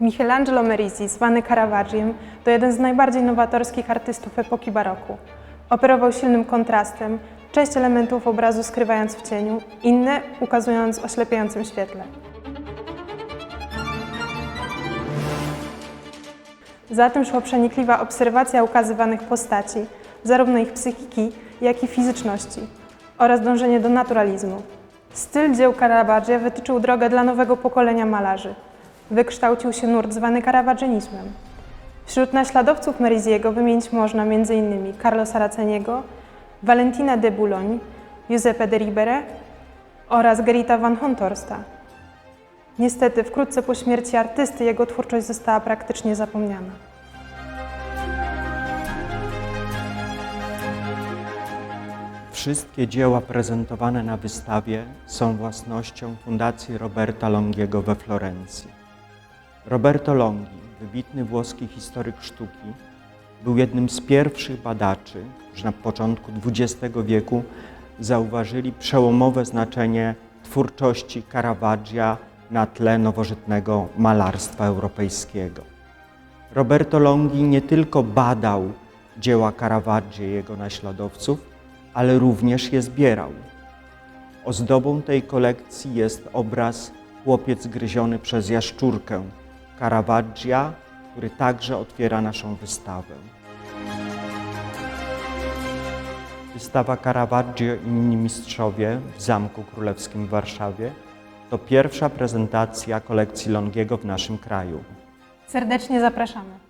Michelangelo Merisi, zwany Caravaggiем, to jeden z najbardziej nowatorskich artystów epoki baroku. Operował silnym kontrastem, część elementów obrazu skrywając w cieniu, inne ukazując w oślepiającym świetle. Za tym szła przenikliwa obserwacja ukazywanych postaci, zarówno ich psychiki, jak i fizyczności, oraz dążenie do naturalizmu. Styl dzieł Caravaggia wytyczył drogę dla nowego pokolenia malarzy. Wykształcił się nurt zwany caravaggianizmem. Wśród naśladowców Merisiego wymienić można m.in. Carlo Saraceniego, Valentina de Boulogne, Giuseppe de Ribere oraz Gerita van Honthorsta. Niestety, wkrótce po śmierci artysty jego twórczość została praktycznie zapomniana. Wszystkie dzieła prezentowane na wystawie są własnością Fundacji Roberta Longiego we Florencji. Roberto Longi, wybitny włoski historyk sztuki, był jednym z pierwszych badaczy, którzy na początku XX wieku zauważyli przełomowe znaczenie twórczości Caravaggia na tle nowożytnego malarstwa europejskiego. Roberto Longi nie tylko badał dzieła Caravaggia i jego naśladowców, ale również je zbierał. Ozdobą tej kolekcji jest obraz Chłopiec gryziony przez jaszczurkę Caravaggia, który także otwiera naszą wystawę. Wystawa Caravaggio i inni mistrzowie w Zamku Królewskim w Warszawie to pierwsza prezentacja kolekcji Longiego w naszym kraju. Serdecznie zapraszamy.